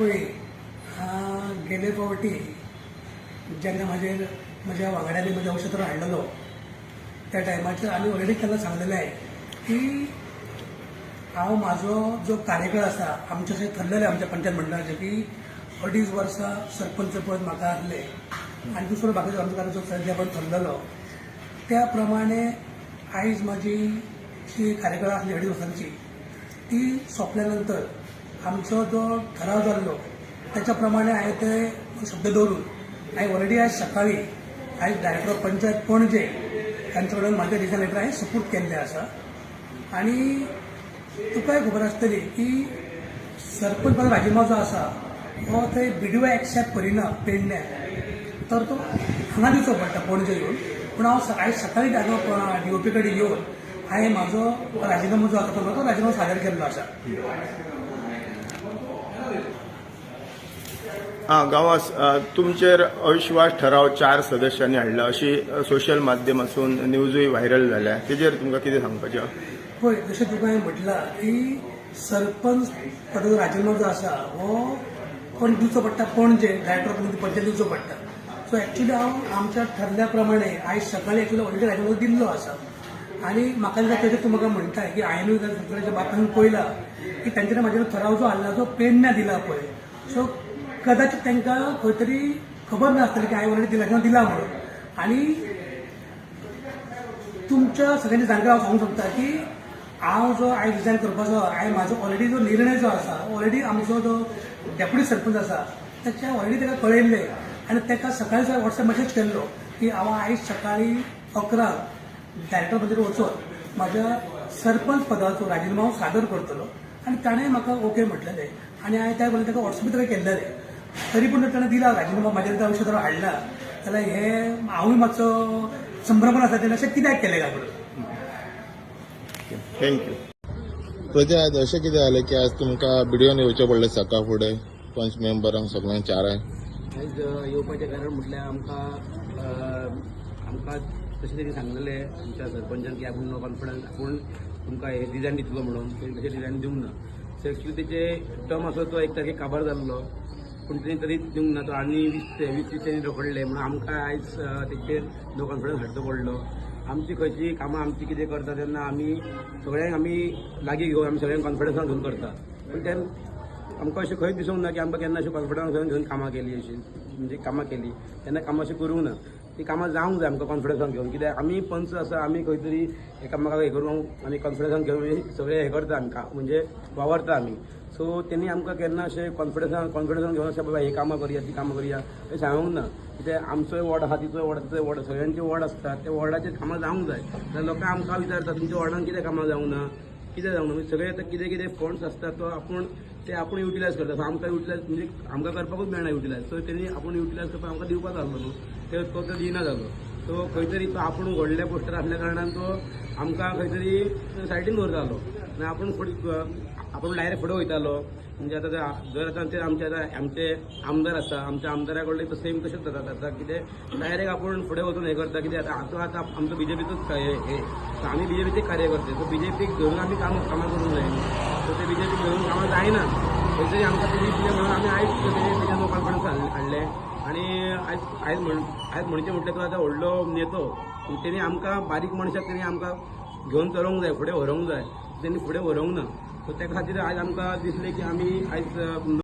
पळय गेले फावटी जेन्ना माझे म्हज्या वांगड्यांनी म्हज्या औषधार हाडलेलो त्या टायमाचेर आमी ऑलरेडी तेन्ना सांगलेलें की हांव म्हाजो जो कार्यकाळ आसा आमचे अशें ठरलेलें आमच्या पंचायत मंडळाचें की अडीच वर्सां सरपंच पद म्हाका आसलें आनी दुसरो बाकीचो आमचो जो सध्या पण ठरलेलो. त्या प्रमाणे आयज म्हाजी जी कार्यकाळ आसली अडीच वर्सांची ती सोंपल्या नंतर आमचो जो ठराव जाल्लो त्याच्या प्रमाणे हांवें ते शब्द दवरून हांवें ऑलरेडी आयज सकाळी आयज डायरेक्टर ऑफ पंचायत पणजे तांचे कडेन म्हाजें रिजन लेटर हांवें सपोर्ट केल्लें आसा आनी तुकाय खबर आसतली की सरपंच माझा राजीनामा जो आसा हो थंय बिडिओ एक्सेप्ट करिना पेडण्या तर तो हांगा दिवचो पडटा पणजे येवन पूण हांव स- डी ओ पी कडेन येवन हांवें म्हाजो राजिनामो जो आसा तो तो सादर केल्लो आसा हा गांवास तुमचेर अविश्वास ठराव चार सदस्यांनी हाडला. अशी अ, सोशल माध्यमातून न्यूजूय व्हायरल जाल्या तेजेर तुमकां कितें सांगपाचें? पळय जशें तुका हांवें म्हटलां की सरपंच पदाचो राजिनामो जो आसा हो कोण दिवचो पडटा पणजे डायरेक्टर ऑफ पंचायत दिवचो पडटा सो एक्च्युली हांव आमच्या ठरल्या प्रमाणे आयज सकाळी एक्च्युली ऑलरेडी राजिनामो दिल्लो आसा आनी म्हाका दिसता तेजेर तूं म्हाका म्हणटा की हांवेंनूय सरकाराच्या बातम्यान पळयलां की तांच्यानी म्हाजेर ठराव जो हाडला जो पेडण्या दिला पळय. सो कदाचित तांकां खंय तरी खबर नासतली की हांवें ऑलरेडी दिला किंवा दिला म्हणून. आनी तुमच्या सगळ्यांनी जाणकार हांव सांगूंक सोदता की हांव जो आयज रिजायन करपाचो हांवें म्हाजो ऑलरेडी जो निर्णय जो आसा ऑलरेडी आमचो जो डेप्युटी सरपंच आसा ताच्या ऑलरेडी ताका कळयल्लें आनी ताका सकाळी वॉट्सॅप मेसेज केल्लो की हांव आयज सकाळी अकरांक डायरेक्टरबद्दल वचून म्हाज्या सरपंच पदाचो राजीनामा हांव सादर करतलो. आनी ताणें म्हाका ओके म्हटलेलें आनी हांवें त्या बद्दल ताका वॉट्सॅप ताका केल्लेलें तरी पूण ताणें दिला राजिनामो म्हाजेर त्या औषधार हाडला जाल्यार हे हांवूय मातसो संभ्रमण आसा तेन्ना अशें कित्याक केलें काय म्हणून थँक्यू प्रजा आज अशें कितें जालें की आज तुमकां बिडिओन येवचें पडलें सकाळ फुडें? पंच मेंबरांक सगळ्यांक चाराय आयज येवपाचें कारण म्हटल्यार आमकां आमकां तशें तरेन सांगलेलें आमच्या सरपंचान की आपूण नो कॉन्फिडन्स आपूण तुमकां हे डिजायन दितलो म्हणून तशें डिजायन दिवंक ना. सो एक्चुली तेचे टर्म आसा तो एक तारखेक काबार जाल्लो. पूण तरी दिवंक ना तो आनी वीस ते वीस दीस रोखडले म्हणून आमकां आयज तेचेर नो कॉन्फिडन्स हाडचो पडलो आमची खंयची कामां आमची कितें करता तेन्ना आमी सगळ्यांक आमी लागीं घेवन आमी सगळ्यांक कॉन्फिडन्सान घेवन करता पूण तेन्ना आमकां अशें खंयच दिसूंक ना की आमकां केन्ना अशें कॉन्फिडन्स घेवन घेवन कामां केली अशी. म्हणजे कामां केली. तेन्ना कामां अशीं करूंक ना. ती कामां जावंक जाय आमकां कॉन्फिडन्सान घेवन कित्याक आमी पंच आसा आमी खंय तरी एकामेकाक हे करून आमी कॉन्फिडन्सान घेवन सगळें हें करता आमकां. म्हणजे वावरता आमी सो तेणी आमकां केन्ना अशें कॉन्फिडन्सान कॉन्फिडन्सान घेवन अशें बाबा ही कामां करया ती कामां करया. हें सांगूंक ना कित्याक आमचोय वॉर्ड आहा तिचोय वॉर्ड तिचोय वॉर्ड सगळ्यांचे वॉर्ड आसता त्या वॉर्डाचेर कामां जावंक जाय. जाल्यार लोकां आमकां विचारता तुमच्या वॉर्डान कितें कामां जावंक ना कितें जावंक ना म्हणजे सगळे आतां कितें कितें फंड्स आसता तो आपूण ते आपूण युटिलायज करता सो आमकां युटिलायज म्हणजे आमकां करपाकूच मेळना युटिलायज सो तेणी आपूण युटिलायज करपाक आमकां दिवपाक जालो न्हू ते. तो तो दिना जालो सो खंय तरी तो आपूण व्हडल्या पोस्टार आसल्या कारणान तो आमकां खंय तरी सायडीन दवरतालो आनी आपूण फुडें आपूण डायरेक्ट फुडें वयतालो म्हणजे आतां ते- जर आतां ते आमचे आतां आमचे आमदार आसा आमच्या आमदारा कडले तो सेम तशेंच जाता आतां कितें डायरेक्ट आपूण फुडें वचून हे करता कितें आतां आतां आतां आमचो बीजेपीचोच हे हे सो आमी बीजेपीचे कार्यकर्ते सो बीजेपीक घेवन आमी काम कामां करूंक जाय सो ते बीजेपीक घेवन कामां जायना खंय तरी आमकां ते दिसलें म्हणून आमी आयज तेजेर नो कॉन्फिडन्स हाडले आनी आयज आयज म्हण आयज म्हणचें म्हटल्यार तो आतां व्हडलो नेतो. तेणी आमकां बारीक मनशाक तेणी आमकां घेवन चलोवंक जाय फुडें व्हरोंक जाय. तेणी फुडें व्हरूंक ना. सो त्या खातीर आयज आमकां दिसलें की आमी आयज